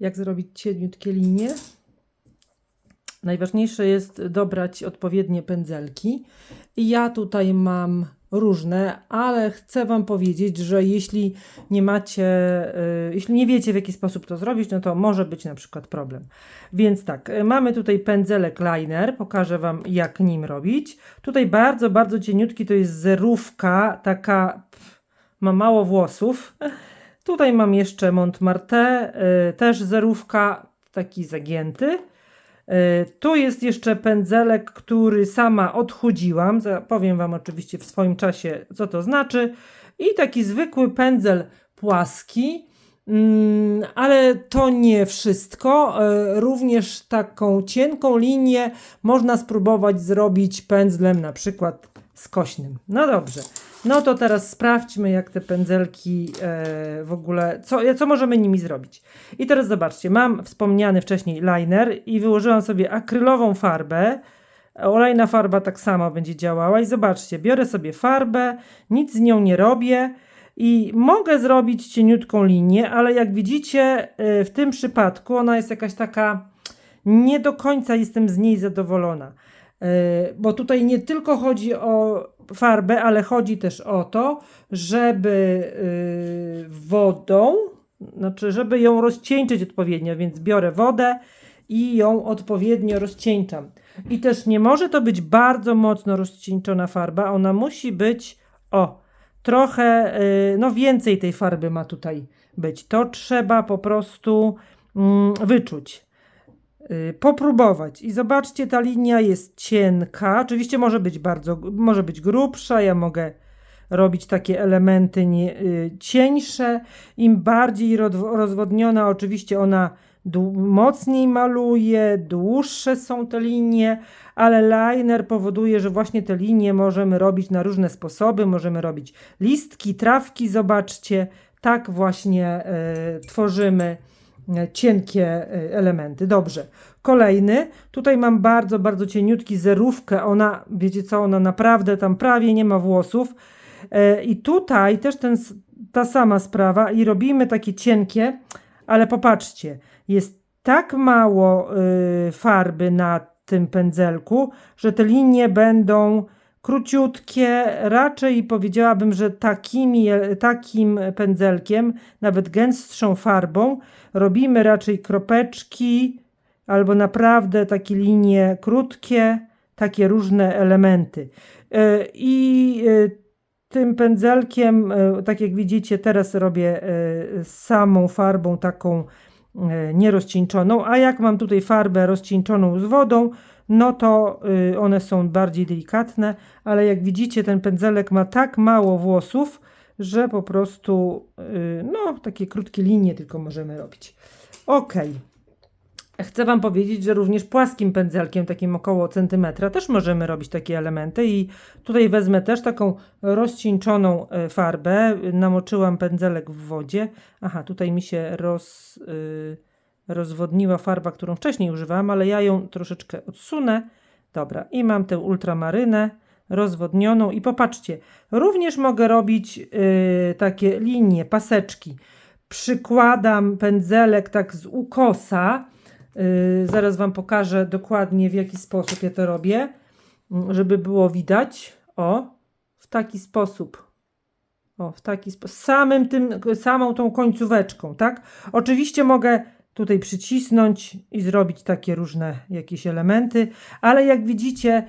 jak zrobić cieniutkie linie. Najważniejsze jest dobrać odpowiednie pędzelki. Ja tutaj mam różne, ale chcę Wam powiedzieć, że jeśli nie macie, y, jeśli nie wiecie w jaki sposób to zrobić, no to może być na przykład problem. Więc tak, y, mamy tutaj pędzelek liner, pokażę Wam jak nim robić. Tutaj bardzo, bardzo cieniutki to jest zerówka, taka ma mało włosów. Tutaj mam jeszcze Montmartre, y, też zerówka, taki zagięty. Y, Tu jest jeszcze pędzelek, który sama odchudziłam. Powiem Wam oczywiście w swoim czasie, co to znaczy. I taki zwykły pędzel płaski. Mm, Ale to nie wszystko. Y, Również taką cienką linię można spróbować zrobić pędzlem na przykład skośnym. No dobrze. No to teraz sprawdźmy, jak te pędzelki e, w ogóle, co, co możemy nimi zrobić. I teraz zobaczcie, mam wspomniany wcześniej liner i wyłożyłam sobie akrylową farbę. Olejna farba tak samo będzie działała. I zobaczcie, biorę sobie farbę, nic z nią nie robię i mogę zrobić cieniutką linię, ale jak widzicie, e, w tym przypadku ona jest jakaś taka, nie do końca jestem z niej zadowolona. E, Bo tutaj nie tylko chodzi o farbę, ale chodzi też o to, żeby y, wodą, znaczy, żeby ją rozcieńczyć odpowiednio, więc biorę wodę i ją odpowiednio rozcieńczam. I też nie może to być bardzo mocno rozcieńczona farba, ona musi być, o, trochę, y, no więcej tej farby ma tutaj być. To trzeba po prostu mm, wyczuć popróbować. I zobaczcie, ta linia jest cienka. Oczywiście może być bardzo, może być grubsza. Ja mogę robić takie elementy nie, y, cieńsze. Im bardziej rozwodniona, oczywiście ona mocniej maluje, dłuższe są te linie, ale liner powoduje, że właśnie te linie możemy robić na różne sposoby. Możemy robić listki, trawki, zobaczcie. Tak właśnie y, tworzymy cienkie e, elementy. Dobrze. Kolejny. Tutaj mam bardzo, bardzo cieniutki zerówkę. Ona, wiecie co, ona naprawdę tam prawie nie ma włosów. E, I tutaj też ten, ta sama sprawa i robimy takie cienkie, ale popatrzcie, jest tak mało y, farby na tym pędzelku, że te linie będą króciutkie, raczej powiedziałabym, że takimi, takim pędzelkiem, nawet gęstszą farbą, robimy raczej kropeczki albo naprawdę takie linie krótkie, takie różne elementy. E, I e, tym pędzelkiem, e, tak jak widzicie, teraz robię samą farbą taką nierozcieńczoną, a jak mam tutaj farbę rozcieńczoną z wodą, no to y, one są bardziej delikatne, ale jak widzicie, ten pędzelek ma tak mało włosów, że po prostu y, no, takie krótkie linie tylko możemy robić. Ok. Chcę Wam powiedzieć, że również płaskim pędzelkiem, takim około centymetra, też możemy robić takie elementy. I tutaj wezmę też taką rozcieńczoną e, farbę. Namoczyłam pędzelek w wodzie. Aha, tutaj mi się roz, y, rozwodniła farba, którą wcześniej używałam, ale ja ją troszeczkę odsunę. Dobra, i mam tę ultramarynę rozwodnioną. I popatrzcie, również mogę robić y, takie linie, paseczki. Przykładam pędzelek tak z ukosa. Yy, zaraz Wam pokażę dokładnie w jaki sposób ja to robię, żeby było widać. O, w taki sposób. O, w taki sposób. Samym tym, samą tą końcóweczką, tak? Oczywiście mogę tutaj przycisnąć i zrobić takie różne jakieś elementy, ale jak widzicie,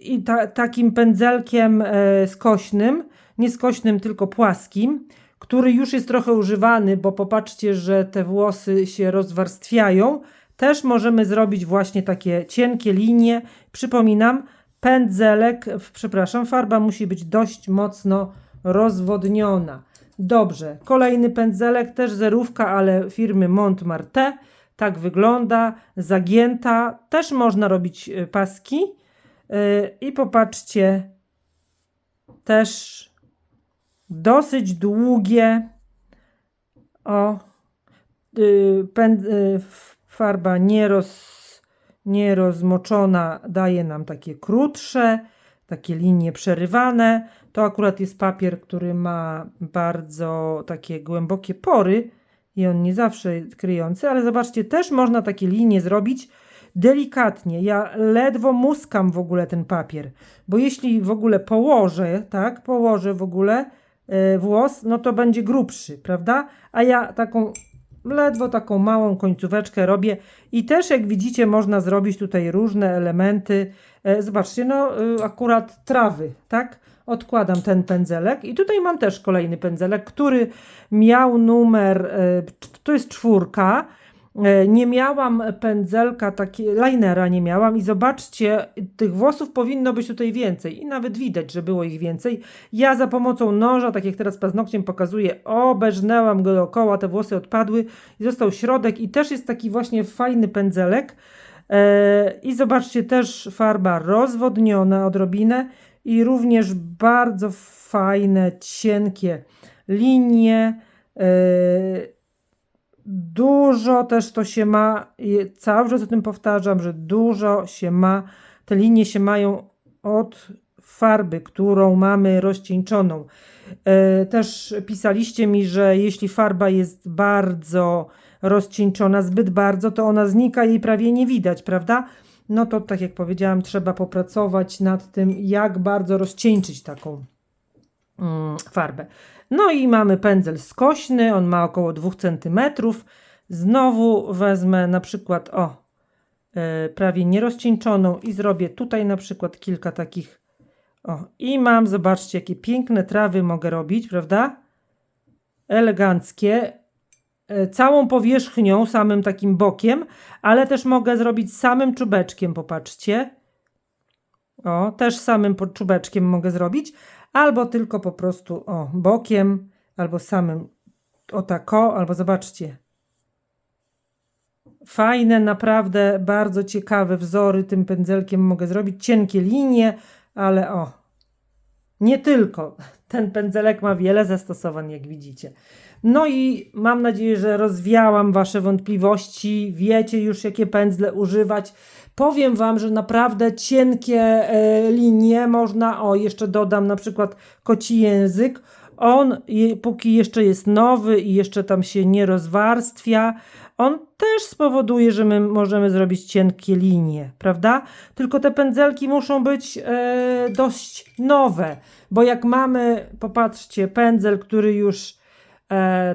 i, ta, takim pędzelkiem e, skośnym, nie skośnym, tylko płaskim, który już jest trochę używany, bo popatrzcie, że te włosy się rozwarstwiają, też możemy zrobić właśnie takie cienkie linie. Przypominam, pędzelek, przepraszam, farba musi być dość mocno rozwodniona. Dobrze, kolejny pędzelek, też zerówka, ale firmy Montmartre. Tak wygląda, zagięta. Też można robić y, paski. Y, I popatrzcie, też dosyć długie. O, f- farba nieroz, nierozmoczona daje nam takie krótsze, takie linie przerywane. To akurat jest papier, który ma bardzo takie głębokie pory. i on nie zawsze kryjący, ale zobaczcie, też można takie linie zrobić delikatnie. Ja ledwo muskam w ogóle ten papier, bo jeśli w ogóle położę, tak, położę w ogóle e, włos, no to będzie grubszy, prawda? A ja taką ledwo taką małą końcóweczkę robię i też jak widzicie można zrobić tutaj różne elementy. E, Zobaczcie, no y, akurat trawy, tak? Odkładam ten pędzelek i tutaj mam też kolejny pędzelek, który miał numer, e, to jest czwórka. E, Nie miałam pędzelka, takie, linera nie miałam i zobaczcie, tych włosów powinno być tutaj więcej i nawet widać, że było ich więcej. Ja za pomocą noża, tak jak teraz paznokciem pokazuję, obeżnęłam go dookoła, te włosy odpadły i został środek i też jest taki właśnie fajny pędzelek. E, I zobaczcie, też farba rozwodniona odrobinę i również bardzo fajne, cienkie linie. E, Dużo też to się ma, cały czas o tym powtarzam, że dużo się ma, te linie się mają od farby, którą mamy rozcieńczoną. E, Też pisaliście mi, że jeśli farba jest bardzo rozcieńczona, zbyt bardzo, to ona znika i prawie nie widać, prawda? No to tak jak powiedziałam, trzeba popracować nad tym, jak bardzo rozcieńczyć taką mm, farbę. No i mamy pędzel skośny, on ma około 2 cm. Znowu wezmę na przykład, o, e, prawie nierozcieńczoną i zrobię tutaj na przykład kilka takich, o, i mam, zobaczcie, jakie piękne trawy mogę robić, prawda? Eleganckie, e, całą powierzchnią, samym takim bokiem, ale też mogę zrobić samym czubeczkiem, popatrzcie. O, też samym czubeczkiem mogę zrobić, albo tylko po prostu o, bokiem, albo samym o tako, albo zobaczcie. Fajne, naprawdę bardzo ciekawe wzory tym pędzelkiem mogę zrobić. Cienkie linie, ale o, nie tylko. Ten pędzelek ma wiele zastosowań, jak widzicie. No i mam nadzieję, że rozwiałam Wasze wątpliwości. Wiecie już, jakie pędzle używać. Powiem Wam, że naprawdę cienkie e, linie można. O, jeszcze dodam na przykład koci język. On, póki jeszcze jest nowy i jeszcze tam się nie rozwarstwia, on też spowoduje, że my możemy zrobić cienkie linie, prawda? Tylko te pędzelki muszą być e, dość nowe, bo jak mamy, popatrzcie, pędzel, który już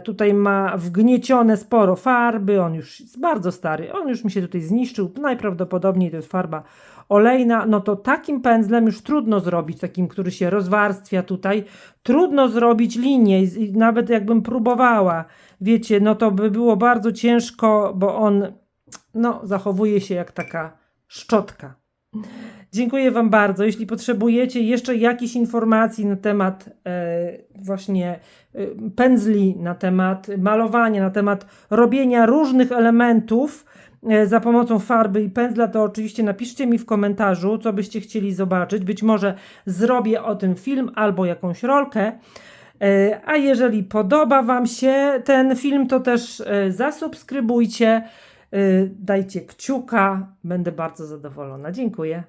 tutaj ma wgniecione sporo farby, on już jest bardzo stary, on już mi się tutaj zniszczył, najprawdopodobniej to jest farba olejna, no to takim pędzlem już trudno zrobić, takim, który się rozwarstwia tutaj, trudno zrobić linię i nawet jakbym próbowała, wiecie, no to by było bardzo ciężko, bo on no, zachowuje się jak taka szczotka. Dziękuję Wam bardzo. Jeśli potrzebujecie jeszcze jakichś informacji na temat e, właśnie e, pędzli, na temat malowania, na temat robienia różnych elementów e, za pomocą farby i pędzla, to oczywiście napiszcie mi w komentarzu, co byście chcieli zobaczyć. Być może zrobię o tym film albo jakąś rolkę. A jeżeli podoba Wam się ten film, to też zasubskrybujcie, dajcie kciuka, będę bardzo zadowolona. Dziękuję.